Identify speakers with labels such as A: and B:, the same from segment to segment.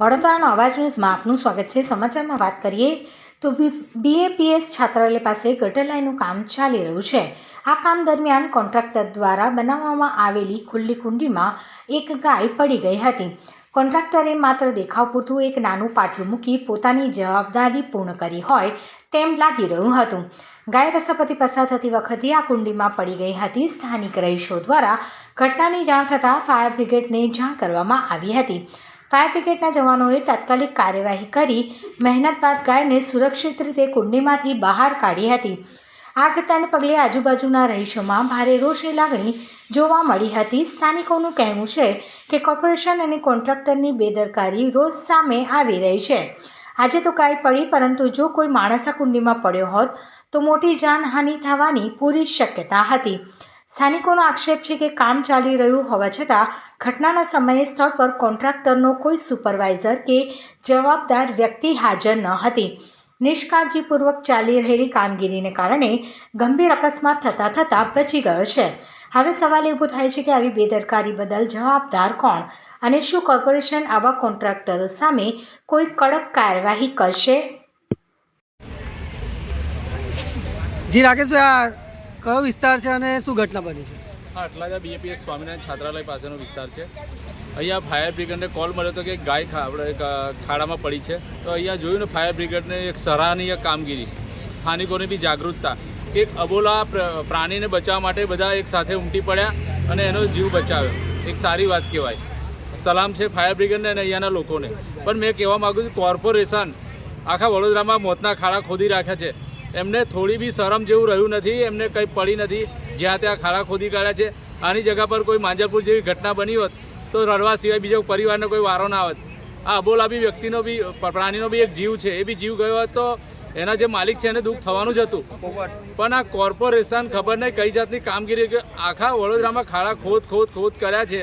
A: વડોદરાનો અવાજ ન્યૂઝમાં આપનું સ્વાગત છે. સમાચારમાં વાત કરીએ તો બીએપીએસ છાત્રાલય પાસે ગટર લાઇનનું કામ ચાલી રહ્યું છે. આ કામ દરમિયાન કોન્ટ્રાક્ટર દ્વારા બનાવવામાં આવેલી ખુલ્લી કુંડીમાં એક ગાય પડી ગઈ હતી. કોન્ટ્રાક્ટરે માત્ર દેખાવ પૂરતું એક નાનું પાટિયું મૂકી પોતાની જવાબદારી પૂર્ણ કરી હોય તેમ લાગી રહ્યું હતું. ગાય રસ્તા પરથી પસાર થતી વખતે આ કુંડીમાં પડી ગઈ હતી. સ્થાનિક રહીશો દ્વારા ઘટનાની જાણ થતાં ફાયર બ્રિગેડને જાણ કરવામાં આવી હતી. ફાયર બ્રિગેડના જવાનોએ તાત્કાલિક કાર્યવાહી કરી, મહેનત બાદ ગાયને સુરક્ષિત રીતે કુંડીમાંથી બહાર કાઢી હતી. આ ઘટનાને પગલે આજુબાજુના રહીશોમાં ભારે રોષની લાગણી જોવા મળી હતી. સ્થાનિકોનું કહેવું છે કે કોર્પોરેશન અને કોન્ટ્રાક્ટરની બેદરકારી રોજ સામે આવી રહી છે. આજે તો ગાય પડી, પરંતુ જો કોઈ માણસ આ કુંડીમાં પડ્યો હોત, તો મોટી જાનહાનિ થવાની પૂરી શક્યતા હતી. સ્થાનિકોનો આક્ષેપ છે કે કામ ચાલી રહ્યું હોવા છતાં ઘટનાના સમયે સ્થળ પર કોન્ટ્રાક્ટરનો કોઈ સુપરવાઇઝર કે જવાબદાર વ્યક્તિ હાજર ન હતી. નિષ્કાળજીપૂર્વક ચાલી રહેલી કામગીરીને કારણે ગંભીર અકસ્માત થતાં થતાં બચી ગયો છે. હવે સવાલ ઊભો થાય છે કે આવી બેદરકારી બદલ જવાબદાર કોણ અને શું કોર્પોરેશન આવા કોન્ટ્રાક્ટરો સામે કોઈ કડક કાર્યવાહી કરશે?
B: જી, રાકેશભાઈ, આ કયો વિસ્તાર છે અને શું ઘટના બની છે?
C: હા, અટલાજા બીએપીએસ સ્વામિનારાયણ છાત્રાલય પાસેનો વિસ્તાર છે. અહીંયા ફાયર બ્રિગેડને કોલ મળ્યો હતો કે ગાય આપણે ખાડામાં પડી છે. તો અહીંયા જોયું ને ફાયર બ્રિગેડને એક સરાહનીય કામગીરી. સ્થાનિકોની બી જાગૃતતા. એક અબોલા પ્ર- પ્રાણીને બચાવવા માટે બધા એક સાથે ઉમટી પડ્યા અને એનો જીવ બચાવ્યો. એક સારી વાત કહેવાય. સલામ છે ફાયર બ્રિગેડને અને અહીંયાના લોકોને. પણ મેં કહેવા માગું છું કોર્પોરેશન આખા વડોદરામાં મોતના ખાડા ખોદી રાખ્યા છે. એમને થોડી બી શરમ જેવું રહ્યું નથી, એમને કંઈ પડી નથી. જ્યાં ત્યાં ખાડા ખોદી કાઢ્યા છે. આની જગ્યા પર કોઈ માંજરપુર જેવી ઘટના બની હોત, તો રડવા સિવાય બીજો પરિવારનો કોઈ વારો ના હોત. આ અબોલા બી વ્યક્તિનો બી, પ્રાણીનો બી એક જીવ છે. એ બી જીવ ગયો હોત એના જે માલિક છે એને દુઃખ થવાનું જ હતું. પણ આ કોર્પોરેશન ખબર નહીં કઈ જાતની કામગીરી કે આખા વડોદરામાં ખાડા ખોદ ખોદ ખોદ કર્યા છે.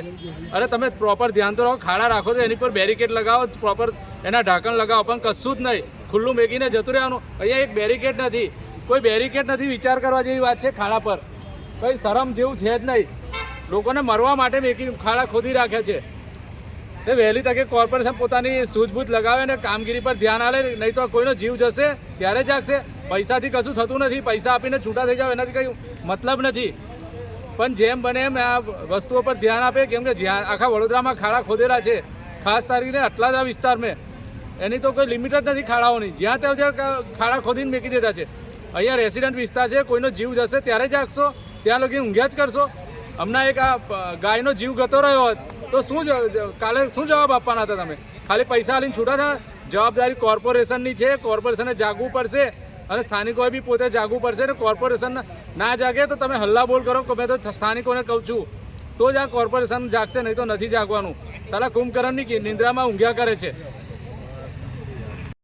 C: અરે તમે પ્રોપર ધ્યાન તો રાખો, ખાડા રાખો તો એની પર બેરિકેડ લગાવો પ્રોપર એના ઢાંકણ લગાવો, પણ કશું જ નહીં. ખુલ્લું મેકીને જતું રહેવાનું. અહીંયા એક બેરિકેડ નથી. કોઈ બેરિકેડ નથી વિચાર કરવા જેવી વાત છે ખાડા પર. કંઈ શરમ જેવું છે જ નહીં. લોકોને મરવા માટે મેકી ખાડા ખોદી રાખ્યા છે. તે વહેલી તકે કોર્પોરેશન પોતાની સૂઝબૂઝ લગાવે ને કામગીરી પર ધ્યાન આલે, નહીં તો કોઈનો જીવ જશે, ત્યારે જાગશે. પૈસાથી કશું થતું નથી. પૈસા આપીને છૂટા થઈ જાવ એનાથી કંઈ મતલબ નથી. પણ જેમ બને એમ આ વસ્તુઓ પર ધ્યાન આપે, કેમ કે જ્યાં આખા વડોદરામાં ખાડા ખોદેલા છે. ખાસ કરીને આટલા જ આ વિસ્તારમાં. એની તો કોઈ લિમિટ જ નથી ખાડાઓની. જ્યાં ત્યાં જ્યાં ખાડા ખોદીને મેકી દેતા છે. અહીંયા રેસિડન્ટ વિસ્તાર છે, કોઈનો જીવ જશે ત્યારે જાગશો ત્યાં લગી ઊંઘ્યા જ કરશો. હમણાં એક આ ગાયનો જીવ ગતો રહ્યો હોત, તો શું કાલે શું જવાબ આપવાના હતા તમે? ખાલી પૈસા લઈને છૂટા થયા? જવાબદારી કોર્પોરેશનની છે કોર્પોરેશને જાગવું પડશે અને સ્થાનિકોએ બી પોતે જાગવું પડશે ને કોર્પોરેશન ના જાગે તો તમે હલ્લા બોલ કરો કે મેં તો સ્થાનિકોને કહું છું. તો જ આ કોર્પોરેશન જાગશે, નહીં તો નથી જાગવાનું. સાલા કુંભકર્ણની નિંદ્રામાં ઊંઘ્યા કરે છે.